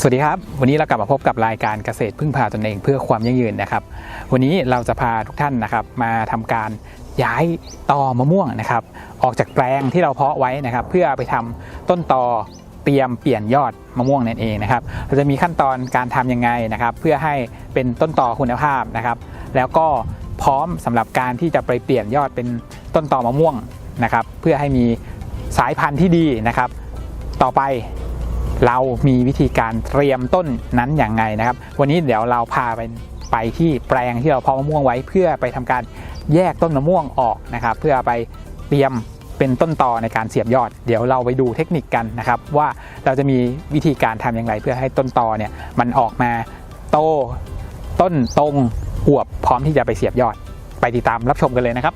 สวัสดีครับ วันนี้เรากลับมาพบกับรายการเกษตรพึ่งพาตนเองเพื่อความยั่งยืนนะครับ วันนี้เราจะพาทุกท่านนะครับมาทำการย้ายตอมะม่วงนะครับ ออกจากแปลงที่เราเพาะไว้นะครับ เพื่อไปทำต้นตอเตรียมเปลี่ยนยอดมะม่วงนั่นเองนะครับ เราจะมีขั้นตอนการทำยังไงนะครับ เพื่อให้เป็นต้นตอคุณภาพนะครับ แล้วก็พร้อมสำหรับการที่จะไปเปลี่ยนยอดเป็นต้นตอมะม่วงนะครับ เพื่อให้มีสายพันธุ์ที่ดีนะครับ ต่อไป เรามีวิธีการเตรียมต้นนั้นอย่างไงนะครับ วันนี้เดี๋ยวเราพาไปไปที่แปลงที่เราเพาะมะม่วงไว้เพื่อไปทำการแยกต้นมะม่วงออกนะครับ เพื่อไปเตรียมเป็นต้นต่อในการเสียบยอด เดี๋ยวเราไปดูเทคนิคกันนะครับ ว่าเราจะมีวิธีการทำอย่างไร เพื่อให้ต้นตอเนี่ยมันออกมาโตต้นตรงอวบพร้อมที่จะไปเสียบยอด ไปติดตามรับชมกันเลยนะครับ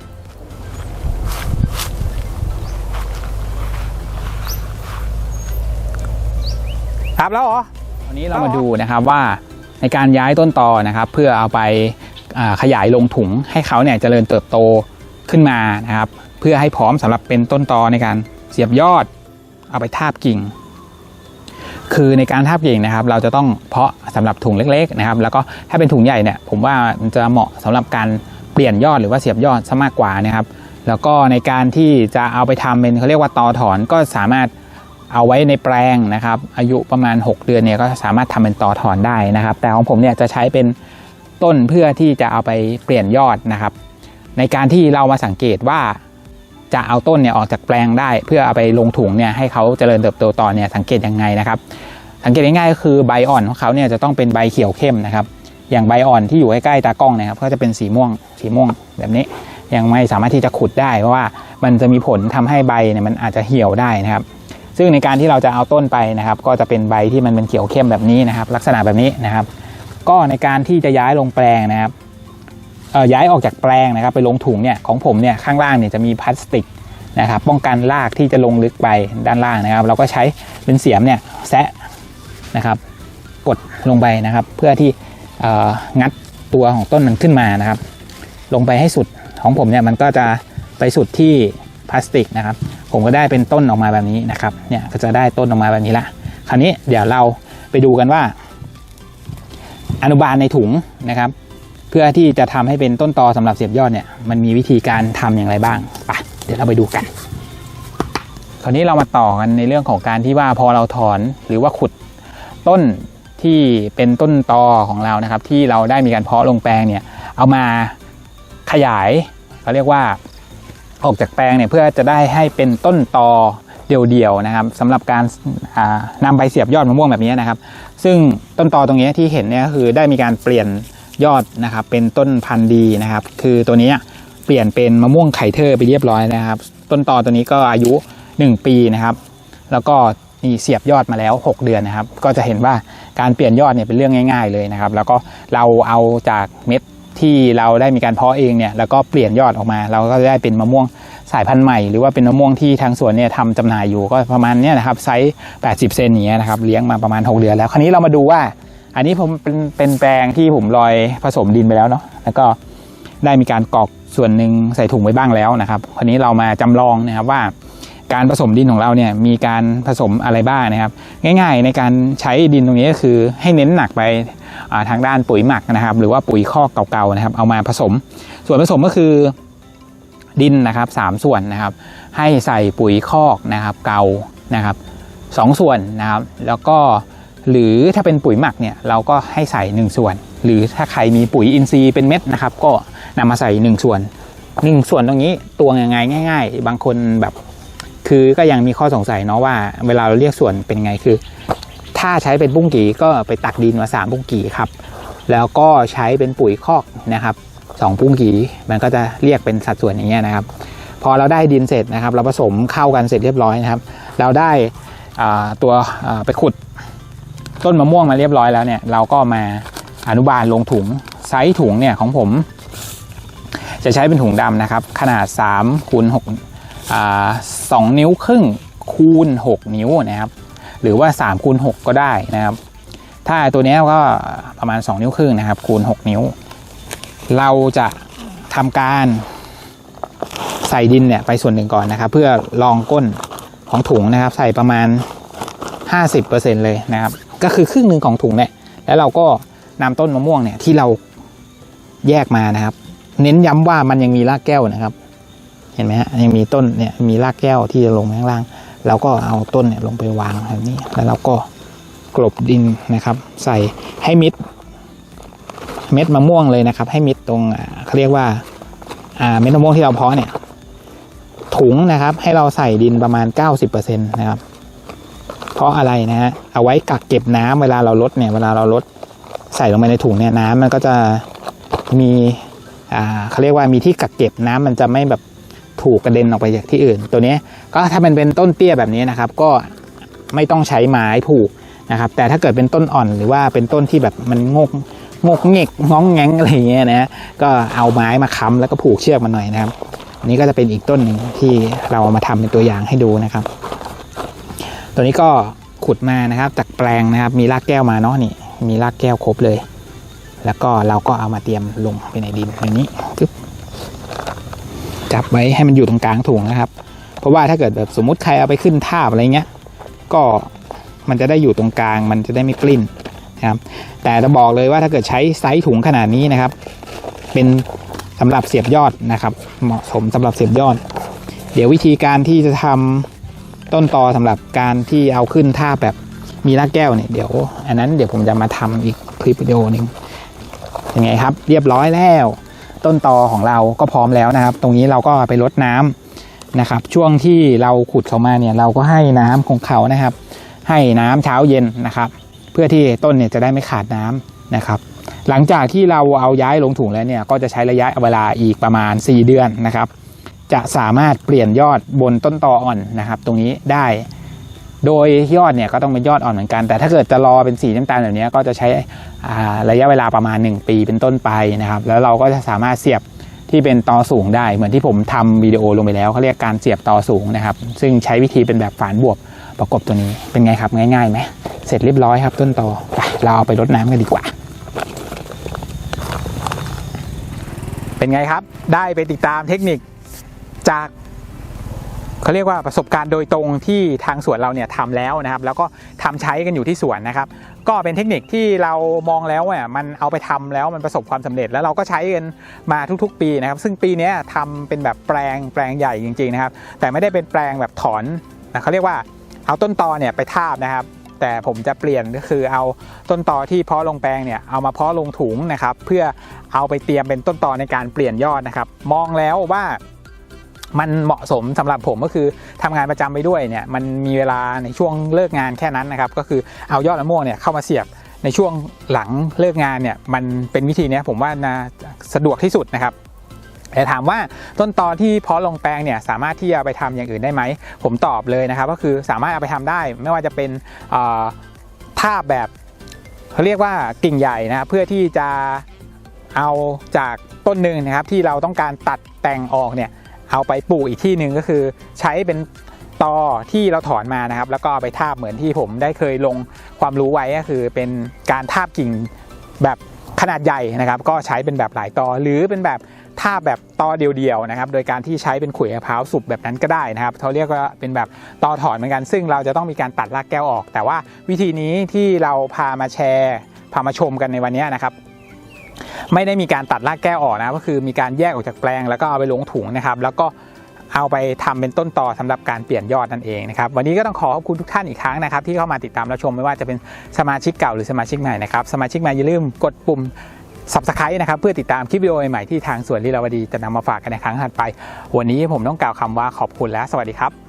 ครับแล้วเหรอวันนี้เรามาดูนะครับว่าในการย้ายต้นตอนะครับ เพื่อเอาไปอ่าขยายลงถุงให้เขาเนี่ยเจริญเติบโตขึ้นมานะครับ เพื่อให้พร้อมสำหรับเป็นต้นตอในการเสียบยอดเอาไปทาบกิ่ง คือในการทาบกิ่งนะครับ เราจะต้องเพาะสำหรับถุงเล็กๆนะครับ แล้วก็ถ้าเป็นถุงใหญ่เนี่ยผมว่ามันจะเหมาะสำหรับการเปลี่ยนยอดหรือว่าเสียบยอดซะมากกว่านะครับ แล้วก็ในการที่จะเอาไปทำเป็นเขาเรียกว่าตอถอนก็สามารถ เอาไว้ในแปลงนะครับ อายุประมาณ 6 เดือนเนี่ยก็สามารถทำเป็นตอถอนได้นะครับ แต่ของผมเนี่ยจะใช้เป็นต้นเพื่อที่จะเอาไปเปลี่ยนยอดนะครับ ในการที่เรามาสังเกตว่าจะเอาต้นเนี่ยออกจากแปลงได้ เพื่อเอาไปลงถุงเนี่ยให้เขาเจริญเติบโตต่อเนี่ยสังเกตยังไงนะครับ สังเกตง่ายๆก็คือใบอ่อนของเขาเนี่ยจะต้องเป็นใบเขียวเข้มนะครับ อย่างใบอ่อนที่อยู่ใกล้ๆตากล้องนะครับ ก็จะเป็นสีม่วงสีม่วงแบบนี้ยังไม่สามารถที่จะขุดได้ เพราะว่ามันจะมีผลทำให้ใบเนี่ยมันอาจจะเหี่ยวได้นะครับ ซึ่งในการที่เราจะเอาต้นไปนะครับ ก็จะเป็นใบที่มันเป็นเขียวเข้มแบบนี้นะครับ ลักษณะแบบนี้นะครับ ก็ในการที่จะย้ายลงแปลงนะครับเอ่อย้ายออกจากแปลงนะครับ ไปลงถุงเนี่ยของผมเนี่ยข้างล่างเนี่ยจะมีพลาสติกนะครับ ป้องกันรากที่จะลงลึกไปด้านล่างนะครับ เราก็ใช้เป็นเสียมเนี่ยแซะนะครับ กดลงไปนะครับ เพื่อที่เอ่องัดตัวของต้นมันขึ้นมานะครับ ลงไปให้สุดของผมเนี่ยมันก็จะไปสุดที่พลาสติกนะครับ ผมก็ได้เป็นต้นออกมาแบบนี้นะครับ เนี่ยก็จะได้ต้นออกมาแบบนี้ละ คราวนี้เดี๋ยวเราไปดูกันว่า อนุบาลในถุงนะครับ เพื่อที่จะทำให้เป็นต้นตอสำหรับเสียบยอดเนี่ยมันมีวิธีการทำอย่างไรบ้างไปเดี๋ยวเราไปดูกัน คราวนี้เรามาต่อกันในเรื่องของการที่ว่าพอเราถอนหรือว่าขุดต้นที่เป็นต้นตอของเรานะครับ ที่เราได้มีการเพาะลงแปลงเนี่ยเอามาขยายเขาเรียกว่า ออกจากแปลงเนี่ยเพื่อจะได้ให้เป็นต้นตอเดี่ยวๆนะครับสำหรับการอ่านำไปเสียบยอดมะม่วงแบบนี้นะครับ ซึ่งต้นตอตรงนี้ที่เห็นเนี่ยก็คือได้มีการเปลี่ยนยอดนะครับ เป็นต้นพันธุ์ดีนะครับ คือตัวนี้เปลี่ยนเป็นมะม่วงไข่เทอร์ไปเรียบร้อยนะครับ ต้นตอตัวนี้ก็อายุ 1 ปีนะครับ แล้วก็นี่เสียบยอดมาแล้ว 6 เดือนนะครับ ก็จะเห็นว่าการเปลี่ยนยอดเนี่ยเป็นเรื่องง่าย ๆเลยนะครับ แล้วก็เราเอาจากเม็ด ที่เราได้มีการเพาะเองเนี่ยแล้วก็เปลี่ยนยอดออกมา เราก็ได้เป็นมะม่วงสายพันธุ์ใหม่ หรือว่าเป็นมะม่วงที่ทางสวนเนี่ยทำจำหน่ายอยู่ก็ประมาณเนี้ยนะครับไซส์80 เซนอย่างเงี้ยนะครับเลี้ยงมาประมาณ 6 เดือนแล้วคราวนี้เรามาดูว่า อันนี้ผมเป็นเป็นแปลงที่ผมลอยผสมดินไปแล้วเนาะแล้วก็ได้มีการกรอกส่วนหนึ่งใส่ถุงไว้บ้างแล้วนะครับคราวนี้เรามาจำลองนะครับว่าการผสมดินของเราเนี่ยมีการผสมอะไรบ้างนะครับ ง่าย ๆ ในการใช้ดินตรงนี้ก็คือให้เน้นหนักไป ทางด้านปุ๋ยหมักนะครับ หรือว่าปุ๋ยคอกเก่าๆนะครับ เอามาผสม ส่วนผสมก็คือดินนะครับสามส่วนนะครับ ให้ใส่ปุ๋ยคอกนะครับเก่านะครับสองส่วนนะครับ แล้วก็หรือถ้าเป็นปุ๋ยหมักเนี่ยเราก็ให้ใส่หนึ่งส่วน หรือถ้าใครมีปุ๋ยอินทรีย์เป็นเม็ดนะครับ ก็นำมาใส่หนึ่งส่วนหนึ่งส่วนตรงนี้ตวงยังไงง่าย ๆ บางคนแบบคือก็ยังมีข้อสงสัยเนาะว่า เวลาเราเรียกส่วนเป็นไงคือ ถ้าใช้เป็นปุ้งกีก็ไปตักดินมาสามปุ้งกีครับ แล้วก็ใช้เป็นปุ๋ยคอกนะครับสองปุ้งกีมันก็จะเรียกเป็นสัดส่วนอย่างเงี้ยนะครับ พอเราได้ดินเสร็จนะครับ เราผสมเข้ากันเสร็จเรียบร้อยนะครับ เราได้ตัวไปขุดต้นมะม่วงมาเรียบร้อยแล้วเนี่ยเราก็มาอนุบาลลงถุงไซส์ถุงเนี่ยของผม จะใช้เป็นถุงดำนะครับ ขนาด3คูณ6อ่าสองนิ้วครึ่งคูณ 6 นิ้วนะครับ หรือว่า3คูณ6ก็ได้นะครับ ถ้าตัวนี้ก็ประมาณ 2 นิ้วครึ่งนะครับคูณ 6 นิ้ว เราจะทำการใส่ดินเนี่ยไปส่วนหนึ่งก่อนนะครับ เพื่อรองก้นของถุงนะครับ ใส่ประมาณ 50%เลยนะครับ ก็คือครึ่งหนึ่งของถุงเนี่ยแล้วเราก็นำต้นมะม่วงเนี่ยที่เราแยกมานะครับ เน้นย้ำว่ามันยังมีรากแก้วนะครับ เห็นไหมฮะยังมีต้นเนี่ยมีรากแก้วที่จะลงข้างล่าง เราก็เอาต้นเนี่ยลงไปวางแบบนี้ แล้วเราก็กลบดินนะครับ ใส่ให้มิดเม็ดมะม่วงเลยนะครับ ให้มิดตรงเขาเรียกว่าเม็ดมะม่วงที่เราเพาะเนี่ยถุงนะครับ ให้เราใส่ดินประมาณ 90%นะครับ เพราะอะไรนะฮะเอาไว้กักเก็บน้ำเวลาเราลดเนี่ยเวลาเราลดใส่ลงไปในถุงเนี่ยน้ำมันก็จะมีเขาเรียกว่ามีที่กักเก็บน้ำมันจะไม่แบบ ถูกกระเด็นออกไปจากที่อื่น ตัวนี้ก็ถ้ามันเป็นต้นเตี้ยแบบนี้นะครับก็ไม่ต้องใช้ไม้ผูกนะครับแต่ถ้าเกิดเป็นต้นอ่อนหรือว่าเป็นต้นที่แบบมันงกงกเงกง้องแงงอะไรอย่างเงี้ยนะก็เอาไม้มาค้ำแล้วก็ผูกเชือกมันหน่อยนะครับ อันนี้ก็จะเป็นอีกต้นหนึ่งที่เราเอามาทำเป็นตัวอย่างให้ดูนะครับ ตัวนี้ก็ขุดมานะครับจากแปลงนะครับ มีรากแก้วมาเนาะนี่ มีรากแก้วครบเลย แล้วก็เราก็เอามาเตรียมลงไปในดินแบบนี้ปึ๊บ จับไว้ให้มันอยู่ตรงกลางถุงนะครับ เพราะว่าถ้าเกิดแบบสมมุติใครเอาไปขึ้นท่าอะไรเงี้ย ก็มันจะได้อยู่ตรงกลาง มันจะได้ไม่กลิ้นนะครับแต่จะบอกเลยว่าถ้าเกิดใช้ไซส์ถุงขนาดนี้นะครับ เป็นสำหรับเสียบยอดนะครับ เหมาะสมสำหรับเสียบยอด เดี๋ยววิธีการที่จะทำต้นตอสำหรับการที่เอาขึ้นท่าแบบมีรากแก้วเนี่ยเดี๋ยว อันนั้นเดี๋ยวผมจะมาทำอีกคลิปวิดีโอหนึ่งยังไงครับ เรียบร้อยแล้ว ต้นตอของเราก็พร้อมแล้วนะครับ ตรงนี้เราก็ไปรดน้ำนะครับ ช่วงที่เราขุดเขามาเนี่ยเราก็ให้น้ำของเขานะครับ ให้น้ำเช้าเย็นนะครับ เพื่อที่ต้นเนี่ยจะได้ไม่ขาดน้ำนะครับ หลังจากที่เราเอาย้ายลงถุงแล้วเนี่ยก็จะใช้ระยะเวลาอีกประมาณ 4 เดือนนะครับ จะสามารถเปลี่ยนยอดบนต้นตออ่อนนะครับ ตรงนี้ได้ โดยยอดเนี่ยก็ต้องเป็นยอดอ่อนเหมือนกัน แต่ถ้าเกิดจะรอเป็นสีน้ำตาลแบบนี้ก็จะใช้ระยะเวลาประมาณ 1 ปีเป็นต้นไปนะครับ แล้วเราก็จะสามารถเสียบที่เป็นตอสูงได้ เหมือนที่ผมทำวิดีโอลงไปแล้วเขาเรียกการเสียบตอสูงนะครับ ซึ่งใช้วิธีเป็นแบบฝานบวบประกบตัวนี้เป็นไงครับง่ายๆไหมเสร็จเรียบร้อยครับต้นตอไปเราเอาไปรดน้ำกันดีกว่า เป็นไงครับ ได้ไปติดตามเทคนิคจาก เขาเรียกว่าประสบการณ์โดยตรงที่ทางสวนเราเนี่ยทำแล้วนะครับ แล้วก็ทำใช้กันอยู่ที่สวนนะครับ ก็เป็นเทคนิคที่เรามองแล้วเนี่ยมันเอาไปทำแล้วมันประสบความสำเร็จแล้วเราก็ใช้กันมาทุกๆ ปีนะครับ ซึ่งปีนี้ทำเป็นแบบแปลงแปลงใหญ่จริงๆนะครับ แต่ไม่ได้เป็นแปลงแบบถอนนะเขาเรียกว่าเอาต้นตอเนี่ยไปทาบนะครับแต่ผมจะเปลี่ยนก็คือเอาต้นตอที่เพาะลงแปลงเนี่ยเอามาเพาะลงถุงนะครับ เพื่อเอาไปเตรียมเป็นต้นตอในการเปลี่ยนยอดนะครับ มองแล้วว่า มันเหมาะสมสำหรับผมก็คือทำงานประจำไปด้วยเนี่ยมันมีเวลาในช่วงเลิกงานแค่นั้นนะครับก็คือเอายอดมะม่วงเนี่ยเข้ามาเสียบในช่วงหลังเลิกงานเนี่ยมันเป็นวิธีเนี้ยผมว่านะสะดวกที่สุดนะครับแต่ถามว่าต้นตอที่เพาะลงแปลงเนี่ยสามารถที่จะไปทำอย่างอื่นได้ไหม ผมตอบเลยนะครับ ก็คือสามารถเอาไปทำได้ ไม่ว่าจะเป็นเอ่อทาบแบบเขาเรียกว่ากิ่งใหญ่นะครับเพื่อที่จะเอาจากต้นหนึ่งนะครับที่เราต้องการตัดแต่งออกเนี่ย เอาไปปลูกอีกที่หนึ่งก็คือใช้เป็นตอที่เราถอนมานะครับ แล้วก็เอาไปทาบเหมือนที่ผมได้เคยลงความรู้ไว้ก็คือเป็นการทาบกิ่งแบบขนาดใหญ่นะครับ ก็ใช้เป็นแบบหลายตอหรือเป็นแบบถ้าแบบตอเดียวๆนะครับ โดยการที่ใช้เป็นขุยมะพร้าวสุกแบบนั้นก็ได้นะครับเขาเรียกว่าเป็นแบบตอถอนเหมือนกัน ซึ่งเราจะต้องมีการตัดรากแก้วออก แต่ว่าวิธีนี้ที่เราพามาแชร์พามาชมกันในวันนี้นะครับ ไม่ได้มีการตัดรากแก้วออกนะก็คือมีการแยกออกจากแปลง แล้วก็เอาไปลงถุงนะครับ แล้วก็เอาไปทำเป็นต้นตอสำหรับการเปลี่ยนยอดนั่นเองนะครับวันนี้ก็ต้องขอขอบคุณทุกท่านอีกครั้งนะครับ ที่เข้ามาติดตามรับชมไม่ว่าจะเป็นสมาชิกเก่าหรือสมาชิกใหม่นะครับสมาชิกใหม่อย่าลืมกดปุ่ม subscribe นะครับเพื่อติดตามคลิปวิดีโอใหม่ที่ทางสวนลีลาวดีจะนำมาฝากกันในครั้งถัดไป วันนี้ผมต้องกล่าวคำว่าขอบคุณและสวัสดีครับ